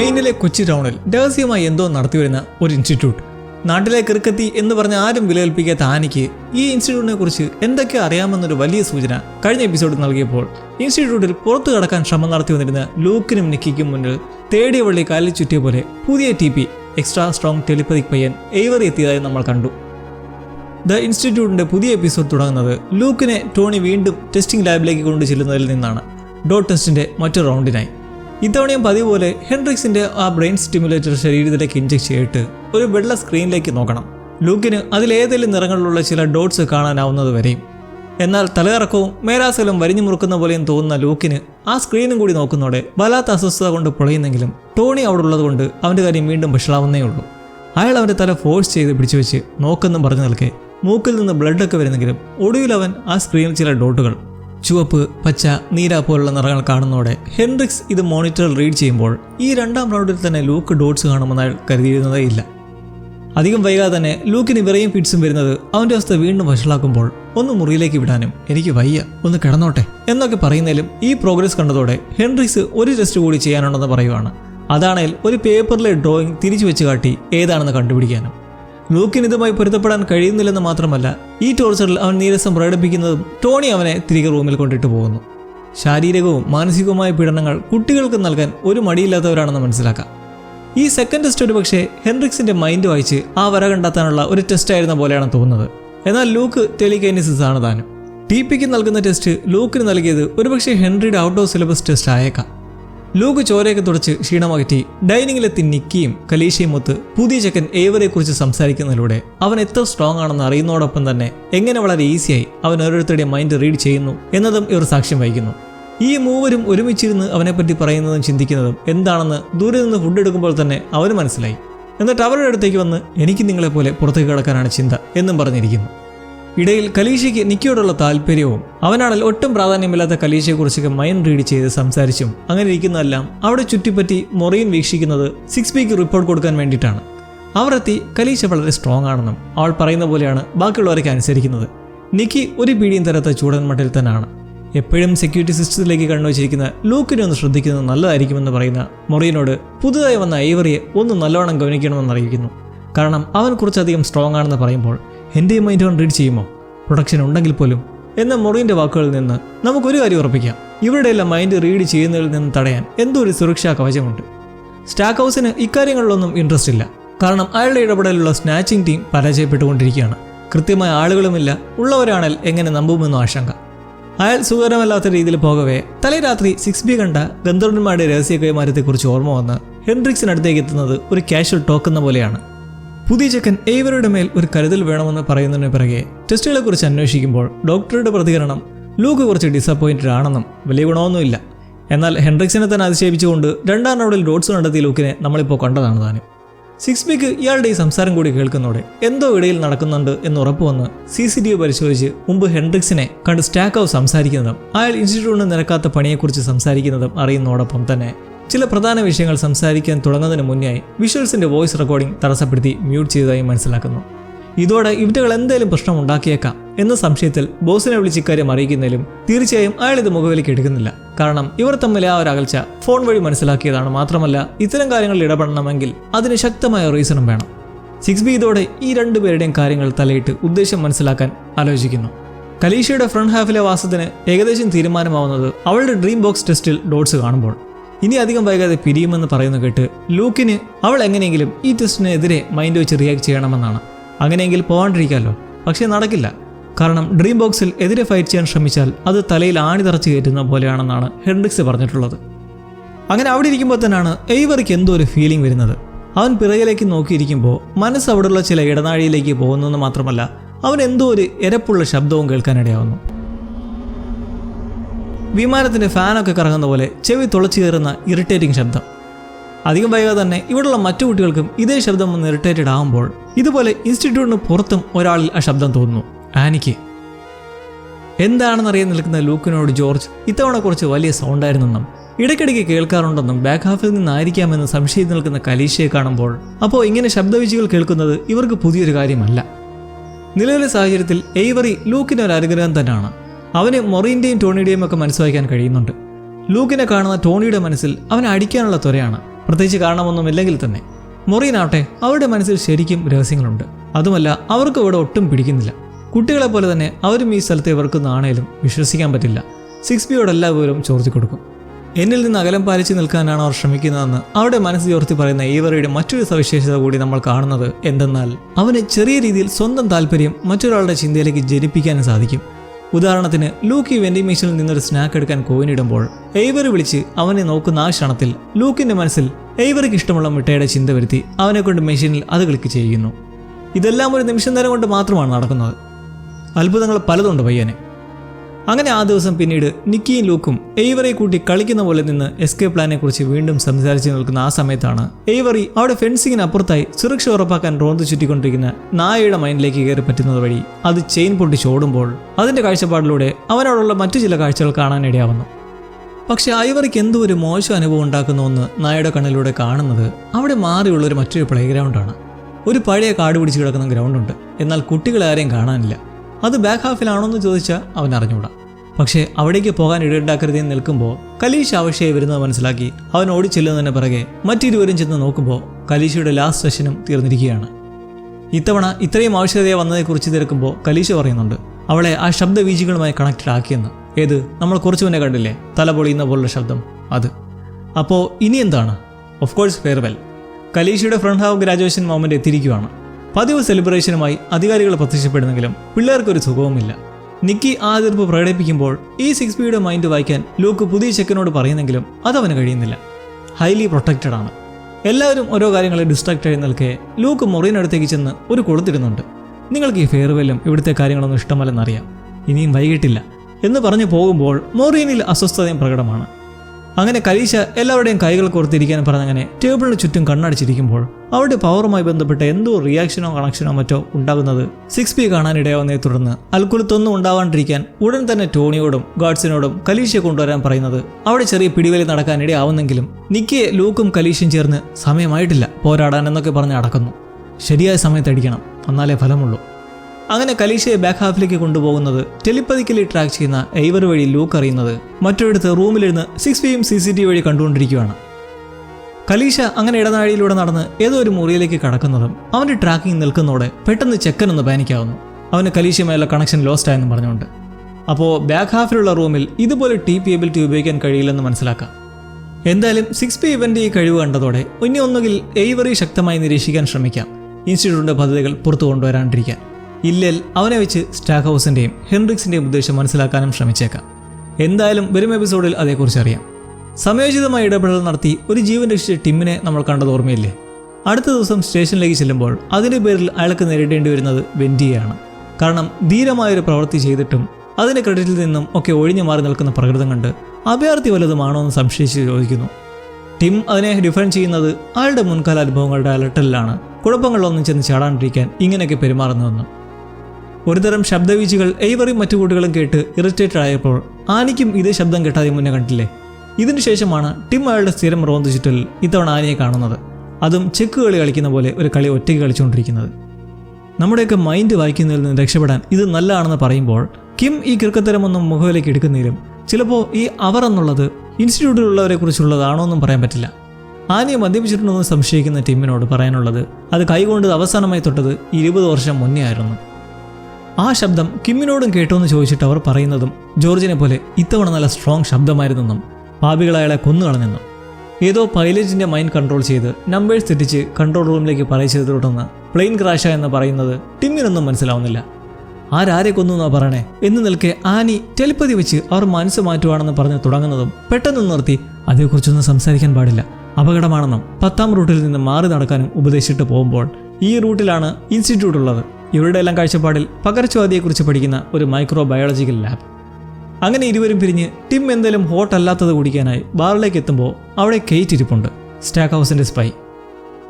മെയിനിലെ കൊച്ചി ടൗണിൽ രഹസ്യമായി എന്തോ നടത്തിവരുന്ന ഒരു ഇൻസ്റ്റിറ്റ്യൂട്ട്. നാട്ടിലെ കിറുക്കത്തി എന്ന് പറഞ്ഞ ആരും വിലകൽപ്പിക്കാത്ത ആനയ്ക്ക് ഈ ഇൻസ്റ്റിറ്റ്യൂട്ടിനെ കുറിച്ച് എന്തൊക്കെ അറിയാമെന്നൊരു വലിയ സൂചന കഴിഞ്ഞ എപ്പിസോഡിൽ നൽകിയപ്പോൾ ഇൻസ്റ്റിറ്റ്യൂട്ടിൽ പുറത്തു കടക്കാൻ ശ്രമം നടത്തി വന്നിരുന്ന ലൂക്കിനും നിക്കിക്കും മുന്നിൽ തേടിയ വള്ളി കാലിൽ ചുറ്റിയ പോലെ പുതിയ T P extra strong telepathic പയ്യൻ എയ്വറി എത്തിയതായി നമ്മൾ കണ്ടു. ദ ഇൻസ്റ്റിറ്റ്യൂട്ടിന്റെ പുതിയ എപ്പിസോഡ് തുടങ്ങുന്നത് ലൂക്കിനെ ടോണി വീണ്ടും ടെസ്റ്റിംഗ് ലാബിലേക്ക് കൊണ്ടു ചെല്ലുന്നതിൽ നിന്നാണ്. ഡോട്ട് ടെസ്റ്റിന്റെ മറ്റൊരു റൗണ്ടിനായി. ഇത്തവണയും പതിവ് പോലെ ഹെൻഡ്രിക്സിന്റെ ആ ബ്രെയിൻ സ്റ്റിമുലേറ്റർ ശരീരത്തിലേക്ക് ഇഞ്ചെക്ട് ചെയ്തിട്ട് ഒരു വെള്ള സ്ക്രീനിലേക്ക് നോക്കണം. ലൂക്കിന് അതിലേതെങ്കിലും നിറങ്ങളിലുള്ള ചില ഡോട്ട്സ് കാണാനാവുന്നത് വരെയും. എന്നാൽ തലകറക്കവും മേലാസലും വരിഞ്ഞു മുറുക്കുന്ന പോലെയും തോന്നുന്ന ലൂക്കിന് ആ സ്ക്രീനും കൂടി നോക്കുന്നതോടെ വല്ലാത്ത അസ്വസ്ഥത കൊണ്ട് പൊളയുന്നെങ്കിലും ടോണി അവിടെ ഉള്ളതുകൊണ്ട് അവന്റെ കാര്യം വീണ്ടും വഷളാവുന്നേ ഉള്ളൂ. അയാൾ അവന്റെ തല ഫോഴ്സ് ചെയ്ത് പിടിച്ചു വെച്ച് നോക്കെന്നും പറഞ്ഞു നിൽക്കെ മൂക്കിൽ നിന്ന് ബ്ലഡൊക്കെ വരുന്നെങ്കിലും ഒടുവിൽ അവൻ ആ സ്ക്രീനിൽ ചില ഡോട്ടുകൾ ചുവപ്പ് പച്ച നീല പോലുള്ള നിറങ്ങൾ കാണുന്നതോടെ ഹെൻറിക്സ് ഇത് മോണിറ്ററിൽ റീഡ് ചെയ്യുമ്പോൾ ഈ രണ്ടാം റൗണ്ടിൽ തന്നെ ലൂക്ക് ഡോട്ട്സ് കാണുമെന്ന് അയാൾ കരുതിയിരുന്നതേ ഇല്ല. അധികം വൈകാതെ തന്നെ ലൂക്കിന് വിറയും ഫിറ്റ്സും വരുന്നത് അവന്റെ അവസ്ഥ വീണ്ടും വഷളാക്കുമ്പോൾ ഒന്ന് മുറിയിലേക്ക് വിടാനും എനിക്ക് വയ്യ ഒന്ന് കിടന്നോട്ടെ എന്നൊക്കെ പറയുന്നതിലും ഈ പ്രോഗ്രസ് കണ്ടതോടെ ഹെൻറിക്സ് ഒരു ടെസ്റ്റ് കൂടി ചെയ്യാനുണ്ടെന്ന് പറയുവാണ്. അതാണേൽ ഒരു പേപ്പറിലെ ഡ്രോയിങ് തിരിച്ചു വെച്ച് കാട്ടി ഏതാണെന്ന് കണ്ടുപിടിക്കാനും. ലൂക്കിന് ഇതുമായി പൊരുത്തപ്പെടാൻ കഴിയുന്നില്ലെന്ന് മാത്രമല്ല ഈ ടോർച്ചറിൽ അവൻ നീരസം പ്രകടിപ്പിക്കുന്നതും ടോണി അവനെ തിരികെ റൂമിൽ കൊണ്ടിട്ട് പോകുന്നു. ശാരീരികവും മാനസികവുമായ പീഡനങ്ങൾ കുട്ടികൾക്ക് നൽകാൻ ഒരു മടിയില്ലാത്തവരാണെന്ന് മനസ്സിലാക്കാം. ഈ സെക്കൻഡ് ടെസ്റ്റ് ഒരു പക്ഷേ ഹെൻറിക്സിന്റെ മൈൻഡ് വായിച്ച് ആ വര കണ്ടെത്താനുള്ള ഒരു ടെസ്റ്റ് ആയിരുന്ന പോലെയാണ് തോന്നുന്നത്. എന്നാൽ ലൂക്ക് ടെലികൈനിസിസ് ആണ് താനും. ടി പിക്ക് നൽകുന്ന ടെസ്റ്റ് ലൂക്കിന് നൽകിയത് ഒരുപക്ഷെ ഹെൻറിയുടെ ഔട്ട് ഓഫ് സിലബസ് ടെസ്റ്റ് ആയേക്കാം. ലൂക്ക് ചോരയൊക്കെ തുടച്ച് ക്ഷീണമകറ്റി ഡൈനിങ്ങിലെത്തി നിക്കിയും കലീഷയും ഒത്ത് പുതിയ ചെക്കൻ ഏവരെക്കുറിച്ച് സംസാരിക്കുന്നതിലൂടെ അവൻ എത്ര സ്ട്രോങ് ആണെന്ന് അറിയുന്നതോടൊപ്പം തന്നെ എങ്ങനെ വളരെ ഈസിയായി അവൻ ഓരോരുത്തരുടെ മൈൻഡ് റീഡ് ചെയ്യുന്നു എന്നതും ഇവർ സാക്ഷ്യം വഹിക്കുന്നു. ഈ മൂവരും ഒരുമിച്ചിരുന്ന് അവനെപ്പറ്റി പറയുന്നതും ചിന്തിക്കുന്നതും എന്താണെന്ന് ദൂരെ നിന്ന് ഫുഡ് എടുക്കുമ്പോൾ തന്നെ അവന് മനസ്സിലായി. എന്നിട്ട് അവരുടെ അടുത്തേക്ക് വന്ന് എനിക്ക് നിങ്ങളെപ്പോലെ പുറത്തേക്ക് കിടക്കാനാണ് ചിന്ത എന്നും പറഞ്ഞിരിക്കുന്നു. ഇടയിൽ കലീഷയ്ക്ക് നിക്കിയോടുള്ള താല്പര്യവും അവനാണെങ്കിൽ ഒട്ടും പ്രാധാന്യമില്ലാത്ത കലീഷയെക്കുറിച്ചൊക്കെ മൈൻഡ് റീഡ് ചെയ്ത് സംസാരിച്ചും അങ്ങനെ ഇരിക്കുന്നതെല്ലാം അവിടെ ചുറ്റിപ്പറ്റി മൊറീൻ വീക്ഷിക്കുന്നത് സിക്സ് പിക്ക് റിപ്പോർട്ട് കൊടുക്കാൻ വേണ്ടിയിട്ടാണ്. അവർ എത്തി കലീഷ വളരെ സ്ട്രോങ് ആണെന്നും അവൾ പറയുന്ന പോലെയാണ് ബാക്കിയുള്ളവരൊക്കെ അനുസരിക്കുന്നത്. നിക്കി ഒരു പീടിയും തരാത്ത ചൂടൻ മട്ടിൽ തന്നെയാണ് എപ്പോഴും സെക്യൂരിറ്റി സിസ്റ്റത്തിലേക്ക് കണ്ണുവച്ചിരിക്കുന്ന ലൂക്കിനെ ഒന്ന് ശ്രദ്ധിക്കുന്നത് നല്ലതായിരിക്കുമെന്ന് പറയുന്ന മൊറീനോട് പുതുതായി വന്ന ഐവറിയെ ഒന്ന് നല്ലോണം ഗവനിക്കണമെന്ന് അറിയിക്കുന്നു. കാരണം അവൻ കുറച്ചധികം സ്ട്രോങ് ആണെന്ന് പറയുമ്പോൾ എന്റെ മൈൻഡ് ഓൺ റീഡ് ചെയ്യുമോ? പ്രൊഡക്ഷൻ ഉണ്ടെങ്കിൽ പോലും. എന്ന മുറിന്റെ വാക്കുകളിൽ നിന്ന് നമുക്കൊരു കാര്യം ഉറപ്പിക്കാം. ഇവരുടെ എല്ലാം മൈൻഡ് റീഡ് ചെയ്യുന്നതിൽ നിന്ന് തടയാൻ എന്തോ ഒരു സുരക്ഷാ കവചമുണ്ട്? സ്റ്റാക്ക് ഹൗസിന് ഇക്കാര്യങ്ങളിലൊന്നും ഇൻട്രസ്റ്റ് ഇല്ല. കാരണം അയാളുടെ ഇടപെടലുള്ള സ്നാച്ചിങ് ടീം പരാജയപ്പെട്ടുകൊണ്ടിരിക്കുകയാണ്. കൃത്യമായ ആളുകളുമില്ല. ഉള്ളവരാണെങ്കിൽ എങ്ങനെ നമ്പുമെന്നോ ആശങ്ക. അയാൾ സുഖകരമല്ലാത്ത രീതിയിൽ പോകവേ തലേരാത്രി സിക്സ് ബി കണ്ട ഗന്ധർവന്മാരുടെ രഹസ്യ കൈമാറ്റത്തെക്കുറിച്ച് ഓർമ്മ വന്ന് ഹെൻഡ്രിക്സിനടുത്തേക്ക് എത്തുന്നത് ഒരു കാഷ്വൽ ടോക്കെന്ന പോലെയാണ്. പുതിയ ചെക്കൻ ഏവരുടെ മേൽ ഒരു കരുതൽ വേണമെന്ന് പറയുന്നതിന് പിറകെ ടെസ്റ്റുകളെക്കുറിച്ച് അന്വേഷിക്കുമ്പോൾ ഡോക്ടറുടെ പ്രതികരണം ലൂക്ക് കുറച്ച് ഡിസപ്പോയിന്റഡ് ആണെന്നും വലിയ ഗുണമൊന്നുമില്ല. എന്നാൽ ഹെൻഡ്രിക്സിനെ തന്നെ അതിശയിപ്പിച്ചുകൊണ്ട് രണ്ടാം റൗണ്ടിൽ റോഡ്സ് കണ്ടെത്തിയ ലൂക്കിനെ നമ്മളിപ്പോൾ കണ്ടതാണ് താനും. സിക്സ് ബിക്ക് ഇയാളുടെ ഈ സംസാരം കൂടി കേൾക്കുന്നതോടെ എന്തോ ഇടയിൽ നടക്കുന്നുണ്ട് എന്ന് ഉറപ്പ് വന്ന് സി സി ടി വി പരിശോധിച്ച് മുമ്പ് ഹെൻഡ്രിക്സിനെ കണ്ട് സ്റ്റാക്ക് ഔ സംസാരിക്കുന്നതും അയാൾ ഇൻസ്റ്റിറ്റ്യൂട്ടിന് നിരക്കാത്ത പണിയെക്കുറിച്ച് സംസാരിക്കുന്നതും അറിയുന്നതോടൊപ്പം തന്നെ ചില പ്രധാന വിഷയങ്ങൾ സംസാരിക്കാൻ തുടങ്ങുന്നതിന് മുന്നേ വിഷ്വൽസിന്റെ വോയിസ് റെക്കോർഡിംഗ് തടസ്സപ്പെടുത്തി മ്യൂട്ട് ചെയ്തതായി മനസ്സിലാക്കുന്നു. ഇതോടെ ഇവറ്റകൾ എന്തെങ്കിലും പ്രശ്നം ഉണ്ടാക്കിയേക്കാം എന്ന സംശയത്തിൽ ബോസിനെ വിളിച്ച് ഇക്കാര്യം അറിയിക്കുന്നതിലും തീർച്ചയായും അയാൾ ഇത് മുഖവിലേക്ക് എടുക്കുന്നില്ല. കാരണം ഇവർ തമ്മിൽ ആ ഒരു അകൽച്ച ഫോൺ വഴി മനസ്സിലാക്കിയതാണ് മാത്രമല്ല ഇത്തരം കാര്യങ്ങളിൽ ഇടപെടണമെങ്കിൽ അതിന് ശക്തമായ റീസണും വേണം. സിക്സ് ബി ഇതോടെ ഈ രണ്ടുപേരുടെയും കാര്യങ്ങൾ തലയിട്ട് ഉദ്ദേശം മനസ്സിലാക്കാൻ ആലോചിക്കുന്നു. കലീഷയുടെ ഫ്രണ്ട് ഹാഫിലെ വാസത്തിന് ഏകദേശം തീരുമാനമാവുന്നത് അവളുടെ ഡ്രീം ബോക്സ് ടെസ്റ്റിൽ ഡോട്ട്സ് കാണുമ്പോൾ. ഇനി അധികം വൈകാതെ പിരിയുമെന്ന് പറയുന്ന കേട്ട് ലൂക്കിന് അവൾ എങ്ങനെയെങ്കിലും ഈ ട്വിസ്റ്റിനെതിരെ മൈൻഡ് വെച്ച് റിയാക്ട് ചെയ്യണമെന്നാണ്. അങ്ങനെയെങ്കിൽ പോകാണ്ടിരിക്കാമല്ലോ പക്ഷേ നടക്കില്ല. കാരണം ഡ്രീം ബോക്സിൽ എതിരെ ഫൈറ്റ് ചെയ്യാൻ ശ്രമിച്ചാൽ അത് തലയിൽ ആണി തറച്ച് കയറ്റുന്ന പോലെയാണെന്നാണ് ഹെൻഡ്രിക്സ് പറഞ്ഞിട്ടുള്ളത്. അങ്ങനെ അവിടെ ഇരിക്കുമ്പോൾ തന്നെയാണ് എയ്വർക്ക് എന്തോ ഒരു ഫീലിംഗ് വരുന്നത്. അവൻ പിറകിലേക്ക് നോക്കിയിരിക്കുമ്പോൾ മനസ്സ് അവിടെയുള്ള ചില ഇടനാഴിയിലേക്ക് പോകുന്നെന്ന് മാത്രമല്ല അവൻ എന്തോ ഒരു എരപ്പുള്ള ശബ്ദവും കേൾക്കാനിടയാവുന്നു. വിമാനത്തിന്റെ ഫാനൊക്കെ കറങ്ങുന്ന പോലെ ചെവി തുളച്ചു കയറുന്ന ഇറിറ്റേറ്റിംഗ് ശബ്ദം. അധികം വൈകാതെ തന്നെ ഇവിടെയുള്ള മറ്റു കുട്ടികൾക്കും ഇതേ ശബ്ദം ഒന്ന് ഇറിറ്റേറ്റഡ് ആകുമ്പോൾ ഇതുപോലെ ഇൻസ്റ്റിറ്റ്യൂട്ടിന് പുറത്തും ഒരാളിൽ ആ ശബ്ദം തോന്നുന്നു. ആനിക്ക്. എന്താണെന്നറിയാൻ നിൽക്കുന്ന ലൂക്കിനോട് ജോർജ് ഇത്തവണ കുറച്ച് വലിയ സൗണ്ടായിരുന്നെന്നും ഇടയ്ക്കിടയ്ക്ക് കേൾക്കാറുണ്ടെന്നും ബാക്ക് ഹാഫിൽ നിന്നായിരിക്കാമെന്ന് സംശയം നിൽക്കുന്ന കലീഷയെ കാണുമ്പോൾ അപ്പോൾ ഇങ്ങനെ ശബ്ദവിചികൾ കേൾക്കുന്നത് ഇവർക്ക് പുതിയൊരു കാര്യമല്ല. നിലവിലെ സാഹചര്യത്തിൽ എയ്വറി ലൂക്കിന് ഒരു അനുഗ്രഹം തന്നെയാണ്. അവന് മൊറീന്റെയും ടോണിയുടെയും ഒക്കെ മനസ്സിലാക്കാൻ കഴിയുന്നുണ്ട്. ലൂക്കിനെ കാണുന്ന ടോണിയുടെ മനസ്സിൽ അവനെ അടിക്കാനുള്ള ത്വരയാണ്. പ്രത്യേകിച്ച് കാരണമൊന്നുമില്ലെങ്കിൽ തന്നെ. മൊറീനാവട്ടെ അവരുടെ മനസ്സിൽ ശരിക്കും രഹസ്യങ്ങളുണ്ട്. അതുമല്ല അവർക്ക് ഇവിടെ ഒട്ടും പിടിക്കുന്നില്ല. കുട്ടികളെ പോലെ തന്നെ അവരും ഈ സ്ഥലത്തെ ഇവർക്കുന്ന ആണേലും വിശ്വസിക്കാൻ പറ്റില്ല. സിക്സ് ബിയോട് ചോർത്തി കൊടുക്കും. എന്നിൽ നിന്ന് അകലം പാലിച്ചു നിൽക്കാനാണ് അവർ ശ്രമിക്കുന്നതെന്ന് അവരുടെ മനസ്സ് ഉയർത്തി പറയുന്ന ഈവറയുടെ മറ്റൊരു സവിശേഷത കൂടി നമ്മൾ കാണുന്നത് എന്തെന്നാൽ അവന് ചെറിയ രീതിയിൽ സ്വന്തം താല്പര്യം മറ്റൊരാളുടെ ചിന്തയിലേക്ക് ജനിപ്പിക്കാനും സാധിക്കും. ഉദാഹരണത്തിന് ലൂക്കി ഈ വെൻഡിങ് മെഷീനിൽ നിന്നൊരു സ്നാക്ക് എടുക്കാൻ കോവിനിടുമ്പോൾ എയ്വറി വിളിച്ച് അവനെ നോക്കുന്ന ആ ക്ഷണത്തിൽ ലൂക്കിന്റെ മനസ്സിൽ എയ്വറിക്ക് ഇഷ്ടമുള്ള മിഠായിയുടെ ചിന്ത വരുത്തി അവനെ കൊണ്ട് മെഷീനിൽ അത് ക്ലിക്ക് ചെയ്യുന്നു. ഇതെല്ലാം ഒരു നിമിഷം നേരം കൊണ്ട് മാത്രമാണ് നടക്കുന്നത്. അത്ഭുതങ്ങൾ പലതുണ്ട് പയ്യനെ. അങ്ങനെ ആ ദിവസം പിന്നീട് നിക്കിയും ലൂക്കും എയ്വറെ കൂട്ടി കളിക്കുന്ന പോലെ നിന്ന് എസ്കേപ്പ് പ്ലാനെ കുറിച്ച് വീണ്ടും സംസാരിച്ച് നിൽക്കുന്ന ആ സമയത്താണ് എയ്വറി അവിടെ ഫെൻസിങ്ങിന് അപ്പുറത്തായി സുരക്ഷ ഉറപ്പാക്കാൻ റോന്ത് ചുറ്റിക്കൊണ്ടിരിക്കുന്ന നായയുടെ മൈൻഡിലേക്ക് കയറി പറ്റുന്നത് വഴി അത് ചെയിൻ പൊട്ടിച്ച് ഓടുമ്പോൾ അതിന്റെ കാഴ്ചപ്പാടിലൂടെ അവനോടുള്ള മറ്റു ചില കാഴ്ചകൾ കാണാനിടയാവുന്നു പക്ഷെ ഐവറിക്ക് എന്തോ ഒരു മോശം അനുഭവം ഉണ്ടാക്കുന്നുവെന്ന് നായയുടെ കണ്ണിലൂടെ കാണുന്നത് അവിടെ മാറിയുള്ളൊരു മറ്റൊരു പ്ലേ ഗ്രൗണ്ടാണ് ഒരു പഴയ കാട് പിടിച്ച് കിടക്കുന്ന ഗ്രൗണ്ടുണ്ട് എന്നാൽ കുട്ടികളെ ആരെയും കാണാനില്ല. അത് ബാക്ക് ഹാഫിലാണോ എന്ന് ചോദിച്ചാൽ അവൻ അറിഞ്ഞൂടാ. പക്ഷേ അവിടേക്ക് പോകാൻ ഇടയുണ്ടാക്കരുതെന്ന് നിൽക്കുമ്പോൾ കലീഷ് ആവശ്യമായി വരുന്നത് മനസ്സിലാക്കി അവൻ ഓടിച്ചെല്ലുന്നതിന് പിറകെ മറ്റിരുവരും ചെന്ന് നോക്കുമ്പോൾ കലീഷയുടെ ലാസ്റ്റ് സെഷനും തീർന്നിരിക്കുകയാണ്. ഇത്തവണ ഇത്രയും ആവശ്യകതയെ വന്നതിനെക്കുറിച്ച് തിരക്കുമ്പോൾ കലീഷ പറയുന്നുണ്ട് അവളെ ആ ശബ്ദവീജികളുമായി കണക്റ്റഡ് ആക്കിയെന്ന്. ഏത്? നമ്മൾ കുറച്ചു മുന്നേ കണ്ടില്ലേ? തല പൊളിയുന്ന പോലുള്ള ശബ്ദം. അത്. അപ്പോൾ ഇനി എന്താണ്? ഓഫ് കോഴ്സ് ഫെയർവെൽ കലീഷയുടെ ഫ്രണ്ട് ഹാവ് ഗ്രാജുവേഷൻ മൊമെന്റ് എത്തിയിരിക്കുകയാണ് പതിവ് സെലിബ്രേഷനുമായി അധികാരികൾ പ്രത്യക്ഷപ്പെടുന്നെങ്കിലും പിള്ളേർക്കൊരു സുഖവുമില്ല. നിക്കി ആ എതിർപ്പ് പ്രകടിപ്പിക്കുമ്പോൾ ഈ സിക്സ് ബിയുടെ മൈൻഡ് വായിക്കാൻ ലൂക്ക് പുതിയ ചെക്കനോട് പറയുന്നെങ്കിലും അതവന് കഴിയുന്നില്ല. ഹൈലി പ്രൊട്ടക്റ്റഡ് ആണ്. എല്ലാവരും ഓരോ കാര്യങ്ങളെ ഡിസ്ട്രാക്ട് ആയി നിൽക്കെ ലൂക്ക് മുറിയിനടുത്തേക്ക് ചെന്ന് ഒരു കൊടുത്തിരുന്നുണ്ട് നിങ്ങൾക്ക് ഈ ഫെയർവെല്ലും ഇവിടുത്തെ കാര്യങ്ങളൊന്നും ഇഷ്ടമല്ലെന്നറിയാം. ഇനിയും വൈകിട്ടില്ല. എന്ന് പറഞ്ഞു പോകുമ്പോൾ മൊറീനിൽ അസ്വസ്ഥതയും പ്രകടമാണ്. അങ്ങനെ കലീശ എല്ലാവരുടെയും കൈകൾ കോർത്തിരിക്കാൻ പറഞ്ഞങ്ങനെ ടേബിളിന് ചുറ്റും കണ്ണടിച്ചിരിക്കുമ്പോൾ അവരുടെ പവറുമായി ബന്ധപ്പെട്ട എന്തോ റിയാക്ഷനോ കണക്ഷനോ മറ്റോ ഉണ്ടാകുന്നത് സിക്സ് പി കാണാനിടയാവുന്നതിനെ തുടർന്ന് അൽക്കുലത്തൊന്നും ഉണ്ടാവാണ്ടിരിക്കാൻ ഉടൻ തന്നെ ടോണിയോടും ഗാഡ്സിനോടും കലീശയെ കൊണ്ടുവരാൻ പറയുന്നത് അവിടെ ചെറിയ പിടിവലി നടക്കാനിടയാവുന്നെങ്കിലും നിക്കിയെ ലൂക്കും കലീശയും ചേർന്ന് സമയമായിട്ടില്ല പോരാടാൻ എന്നൊക്കെ പറഞ്ഞ് അടക്കുന്നു. ശരിയായ സമയത്ത് അടിക്കണം. എന്നാലേ ഫലമുള്ളൂ. അങ്ങനെ കലീഷയെ ബാക്ക് ഹാഫിലേക്ക് കൊണ്ടുപോകുന്നത് ടെലിപ്പതിക്കലി ട്രാക്ക് ചെയ്യുന്ന എയ്വർ വഴി ലൂക്ക് അറിയുന്നത്. മറ്റൊരിടത്ത് റൂമിലിരുന്ന് സിക്സ് പിയും സി സി ടി വഴി കണ്ടുകൊണ്ടിരിക്കുകയാണ്. കലീഷ അങ്ങനെ ഇടനാഴിയിലൂടെ നടന്ന് ഏതോ ഒരു മുറിയിലേക്ക് കടക്കുന്നതും അവന്റെ ട്രാക്കിംഗ് നിൽക്കുന്നതോടെ പെട്ടെന്ന് ചെക്കനൊന്ന് പാനിക്കാവുന്നു അവന് കലീഷയുമായുള്ള കണക്ഷൻ ലോസ്റ്റ് ആയെന്ന് പറഞ്ഞുകൊണ്ട്. അപ്പോൾ ബാക്ക് ഹാഫിലുള്ള റൂമിൽ ഇതുപോലെ ടി പി എബിലിറ്റി ഉപയോഗിക്കാൻ കഴിയില്ലെന്ന് മനസ്സിലാക്കാം. എന്തായാലും സിക്സ് പി ഇവന്റ് ഈ കഴിവ് കണ്ടതോടെ ഇനി ഒന്നുകിൽ എയ്വറി ശക്തമായി നിരീക്ഷിക്കാൻ ശ്രമിക്കാം. ഇൻസ്റ്റിറ്റ്യൂട്ടിന്റെ പദ്ധതികൾ പുറത്തു കൊണ്ടുവരാണ്ടിരിക്കാൻ. ഇല്ലേൽ അവനെ വെച്ച് സ്റ്റാക്ക് ഹൗസിന്റെയും ഹെൻറിക്സിന്റെയും ഉദ്ദേശം മനസ്സിലാക്കാനും ശ്രമിച്ചേക്കാം. എന്തായാലും വരും എപ്പിസോഡിൽ അതേക്കുറിച്ച് അറിയാം. സമയോചിതമായ ഇടപെടൽ നടത്തി ഒരു ജീവൻ രക്ഷിച്ച ടിമ്മിനെ നമ്മൾ കണ്ടത് ഓർമ്മയില്ലേ? അടുത്ത ദിവസം സ്റ്റേഷനിലേക്ക് ചെല്ലുമ്പോൾ അതിന്റെ പേരിൽ അയാൾക്ക് നേരിടേണ്ടി വരുന്നത് വെന്റിയാണ് കാരണം ധീരമായൊരു പ്രവൃത്തി ചെയ്തിട്ടും അതിന്റെ ക്രെഡിറ്റിൽ നിന്നും ഒക്കെ ഒഴിഞ്ഞു മാറി നിൽക്കുന്ന പ്രകൃതം കണ്ട് അഭയാർത്ഥി വല്ലതുമാണോ എന്ന് സംശയിച്ച് ചോദിക്കുന്നു. ടിം അതിനെ ഡിഫറൻസ് ചെയ്യുന്നത് അയാളുടെ മുൻകാല അനുഭവങ്ങളുടെ അലട്ടലിലാണ്. കുഴപ്പങ്ങളിലൊന്നും ചെന്ന് ചാടാണ്ടിരിക്കാൻ ഇങ്ങനെയൊക്കെ പെരുമാറുന്നതെന്നും ഒരുതരം ശബ്ദവീഴ്ചകൾ ഏവറും മറ്റു കൂട്ടുകളും കേട്ട് ഇറിറ്റേറ്റഡ് ആയപ്പോൾ ആനയ്ക്കും ഇതേ ശബ്ദം കേട്ടാതെ മുന്നേ കണ്ടില്ലേ ഇതിനുശേഷമാണ് ടിം അയാളുടെ സ്ഥിരം റോന്ത് ചുറ്റൽ ഇത്തവണ ആനയെ കാണുന്നത്. അതും ചെക്ക് കളി കളിക്കുന്ന പോലെ ഒരു കളി ഒറ്റയ്ക്ക് കളിച്ചുകൊണ്ടിരിക്കുന്നത്. നമ്മുടെയൊക്കെ മൈൻഡ് വായിക്കുന്നതിൽ നിന്ന് രക്ഷപ്പെടാൻ ഇത് നല്ലതാണെന്ന് പറയുമ്പോൾ കിം ഈ കിറുക്കത്തരമൊന്നും മുഖവിലേക്ക് എടുക്കുന്നതിലും ചിലപ്പോൾ ഈ അവർ എന്നുള്ളത് ഇൻസ്റ്റിറ്റ്യൂട്ടിലുള്ളവരെ കുറിച്ചുള്ളതാണോ എന്നും പറയാൻ പറ്റില്ല. ആനയെ മദ്യപിച്ചിട്ടുണ്ടെന്ന് സംശയിക്കുന്ന ടീമിനോട് പറയാനുള്ളത് അത് കൈകൊണ്ട് അവസാനമായി തൊട്ടത് ഇരുപത് വർഷം മുന്നേ ആയിരുന്നു. ആ ശബ്ദം കിമ്മിനോടും കേട്ടോ എന്ന് ചോദിച്ചിട്ട് അവർ പറയുന്നതും ജോർജിനെ പോലെ ഇത്തവണ നല്ല സ്ട്രോങ് ശബ്ദമായിരുന്നെന്നും പാപികൾ അയാളെ കൊന്നുകളഞ്ഞെന്നും ഏതോ പൈലറ്റിന്റെ മൈൻഡ് കൺട്രോൾ ചെയ്ത് നമ്പേഴ്സ് തെറ്റിച്ച് കൺട്രോൾ റൂമിലേക്ക് പറയിച്ചത് തുടർന്ന് പ്ലെയിൻ ക്രാഷ എന്ന് പറയുന്നത് ടിമ്മിനൊന്നും മനസ്സിലാവുന്നില്ല. ആരാരെ കൊന്നു എന്നാ പറയണേ? എന്ന് നിൽക്കെ ആനി ടെലിപ്പതി വെച്ച് അവർ മനസ്സ് മാറ്റുവാണെന്ന് പറഞ്ഞ് തുടങ്ങുന്നതും പെട്ടെന്ന് നിർത്തി അതേക്കുറിച്ചൊന്നും സംസാരിക്കാൻ പാടില്ല. അപകടമാണെന്നും പത്താം റൂട്ടിൽ നിന്ന് മാറി നടക്കാനും ഉപദേശിച്ചിട്ട് പോകുമ്പോൾ ഈ റൂട്ടിലാണ് ഇൻസ്റ്റിറ്റ്യൂട്ട് ഉള്ളത്. ഇവരുടെ എല്ലാം കാഴ്ചപ്പാടിൽ പകർച്ചവ്യാധിയെക്കുറിച്ച് പഠിക്കുന്ന ഒരു മൈക്രോ ബയോളജിക്കൽ ലാബ് അങ്ങനെ ഇരുവരും പിരിഞ്ഞ് ടിം എന്തെങ്കിലും ഹോട്ട് അല്ലാത്തത് കുടിക്കാനായി ബാറിലേക്ക് എത്തുമ്പോൾ അവിടെ കെയ്റ്റ് ഇരിപ്പുണ്ട് സ്റ്റാക്ക് ഹൗസിന്റെ സ്പൈ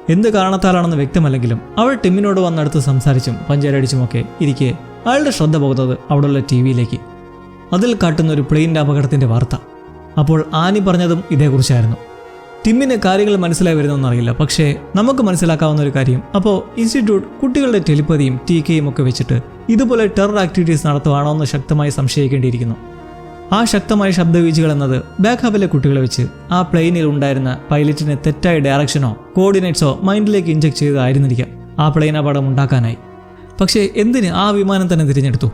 എന്ത് കാരണത്താലാണെന്ന് വ്യക്തമല്ലെങ്കിലും അവൾ ടിമ്മിനോട് വന്നടുത്ത് സംസാരിച്ചും പഞ്ചാരടിച്ചുമൊക്കെ ഇരിക്കെ അയാളുടെ ശ്രദ്ധ പോകുന്നത് അവിടെയുള്ള ടി വിയിലേക്ക്. അതിൽ കാട്ടുന്ന ഒരു പ്ലെയിന്റെ അപകടത്തിന്റെ വാർത്ത. അപ്പോൾ ആനി പറഞ്ഞതും ഇതേക്കുറിച്ചായിരുന്നു. ടിമ്മിന് കാര്യങ്ങൾ മനസ്സിലായി വരുന്നതെന്നറിയില്ല പക്ഷേ നമുക്ക് മനസ്സിലാക്കാവുന്ന ഒരു കാര്യം. അപ്പോൾ ഇൻസ്റ്റിറ്റ്യൂട്ട് കുട്ടികളുടെ ടെലിപ്പതിയും ടി കെയും ഒക്കെ വെച്ചിട്ട് ഇതുപോലെ ടെറർ ആക്ടിവിറ്റീസ് നടത്തുവാണോ എന്ന് ശക്തമായി സംശയിക്കേണ്ടിയിരിക്കുന്നു. ആ ശക്തമായ ശബ്ദവീഴ്ചകൾ എന്നത് ബാക്ക് കുട്ടികളെ വെച്ച് ആ പ്ലെയിനിൽ ഉണ്ടായിരുന്ന പൈലറ്റിന് തെറ്റായ ഡയറക്ഷനോ കോർഡിനേറ്റ്സോ മൈൻഡിലേക്ക് ഇഞ്ചെക്ട് ചെയ്തതായിരുന്നിരിക്കാം ആ പ്ലെയിൻ അപകടം ഉണ്ടാക്കാനായി. പക്ഷേ എന്തിന് ആ വിമാനം തന്നെ തിരഞ്ഞെടുത്തു?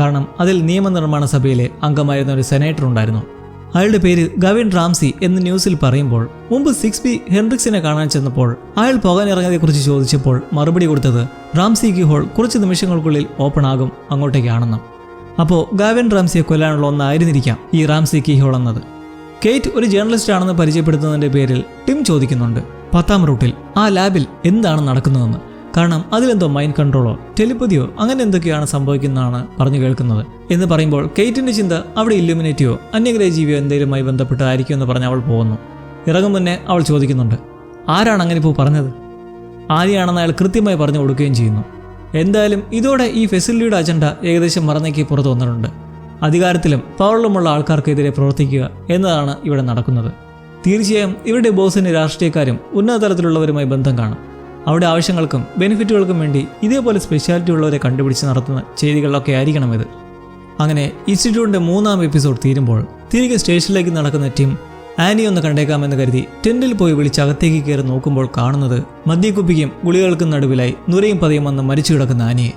കാരണം അതിൽ നിയമനിർമ്മാണ സഭയിലെ അംഗമായിരുന്ന ഒരു സെനേറ്റർ ഉണ്ടായിരുന്നു. അയാളുടെ പേര് ഗവിൻ റാംസി എന്ന് ന്യൂസിൽ പറയുമ്പോൾ മുമ്പ് സിക്സ് ബി ഹെൻറിക്സിനെ കാണാൻ ചെന്നപ്പോൾ അയാൾ പോകാനിറങ്ങിയതെക്കുറിച്ച് ചോദിച്ചപ്പോൾ മറുപടി കൊടുത്തത് റാംസി കി ഹോൾ കുറച്ച് നിമിഷങ്ങൾക്കുള്ളിൽ ഓപ്പൺ ആകും അങ്ങോട്ടേക്കാണെന്നും. അപ്പോൾ ഗാവൻ റാംസിയെ കൊല്ലാനുള്ള ഒന്നായിരുന്നിരിക്കാം ഈ റാംസി കി ഹോൾ എന്നത്. കെയ്റ്റ് ഒരു ജേർണലിസ്റ്റ് ആണെന്ന് പരിചയപ്പെടുത്തുന്നതിന്റെ പേരിൽ ടിം ചോദിക്കുന്നുണ്ട് പത്താം റൂട്ടിൽ ആ ലാബിൽ എന്താണ് നടക്കുന്നതെന്ന്. കാരണം അതിലെന്തോ മൈൻഡ് കൺട്രോളോ ടെലിപ്പതിയോ അങ്ങനെ എന്തൊക്കെയാണ് സംഭവിക്കുന്നതാണ് പറഞ്ഞു കേൾക്കുന്നത്. എന്ന് പറയുമ്പോൾ കെയ്റ്റിന്റെ ചിന്ത അവിടെ ഇല്ലുമിനേറ്റിയോ അന്യഗ്രഹ ജീവിയോ എന്തെങ്കിലുമായി ബന്ധപ്പെട്ടതായിരിക്കും എന്ന് പറഞ്ഞ് അവൾ പോകുന്നു. ഇറങ്ങും മുന്നേ അവൾ ചോദിക്കുന്നുണ്ട് ആരാണ് അങ്ങനെ ഇപ്പോൾ പറഞ്ഞത്? ആരെയാണെന്ന് അയാൾ കൃത്യമായി പറഞ്ഞു കൊടുക്കുകയും ചെയ്യുന്നു. എന്തായാലും ഇതോടെ ഈ ഫെസിലിറ്റിയുടെ അജണ്ട ഏകദേശം മറന്നേക്ക് പുറത്തു വന്നിട്ടുണ്ട്. അധികാരത്തിലും പവറിലുമുള്ള ആൾക്കാർക്കെതിരെ പ്രവർത്തിക്കുക എന്നതാണ് ഇവിടെ നടക്കുന്നത്. തീർച്ചയായും ഇവരുടെ ബോസിന് രാഷ്ട്രീയക്കാരും ഉന്നത തലത്തിലുള്ളവരുമായി ബന്ധം കാണും. അവിടെ ആവശ്യങ്ങൾക്കും ബെനിഫിറ്റുകൾക്കും വേണ്ടി ഇതേപോലെ സ്പെഷ്യാലിറ്റി ഉള്ളവരെ കണ്ടുപിടിച്ച് നടത്തുന്ന ചെയ്തികളിലൊക്കെ ആയിരിക്കണം ഇത്. അങ്ങനെ ഇൻസ്റ്റിറ്റ്യൂട്ടിന്റെ മൂന്നാം എപ്പിസോഡ് തീരുമ്പോൾ തിരികെ സ്റ്റേഷനിലേക്ക് നടക്കുന്ന ടീം ആനി ഒന്ന് കണ്ടേക്കാമെന്ന് കരുതി ടെന്റിൽ പോയി വിളിച്ച് അകത്തേക്ക് കയറി നോക്കുമ്പോൾ കാണുന്നത് മദ്യക്കുപ്പിക്കും ഗുളികൾക്കും നടുവിലായി നുരയും പതയും വന്ന് മരിച്ചു കിടക്കുന്ന ആനിയെ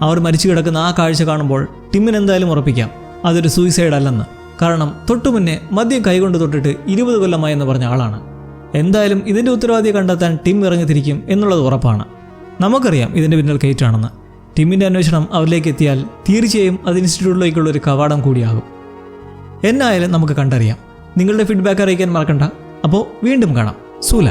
അവർ മരിച്ചു കിടക്കുന്ന ആ കാഴ്ച കാണുമ്പോൾ ടിമ്മിന് എന്തായാലും ഉറപ്പിക്കാം. അതൊരു സൂയിസൈഡ് അല്ലെന്ന്. കാരണം തൊട്ടു മുന്നേ മദ്യം കൈകൊണ്ട് തൊട്ടിട്ട് ഇരുപത് കൊല്ലമായി എന്ന് പറഞ്ഞ ആളാണ്. എന്തായാലും ഇതിന്റെ ഉത്തരവാദിയെ കണ്ടെത്താൻ ടിം ഇറങ്ങിത്തിരിക്കും എന്നുള്ളത് ഉറപ്പാണ്. നമുക്കറിയാം ഇതിന്റെ പിന്നിൽ കയറ്റാണെന്ന്. ടിമ്മിന്റെ അന്വേഷണം അവരിലേക്ക് എത്തിയാൽ തീർച്ചയായും അത് ഇൻസ്റ്റിറ്റ്യൂട്ടിലേക്കുള്ള ഒരു കവാടം കൂടിയാകും. എന്നായാലും നമുക്ക് കണ്ടറിയാം. നിങ്ങളുടെ ഫീഡ്ബാക്ക് അറിയിക്കാൻ മറക്കണ്ട. അപ്പോൾ വീണ്ടും കാണാം. സൂല.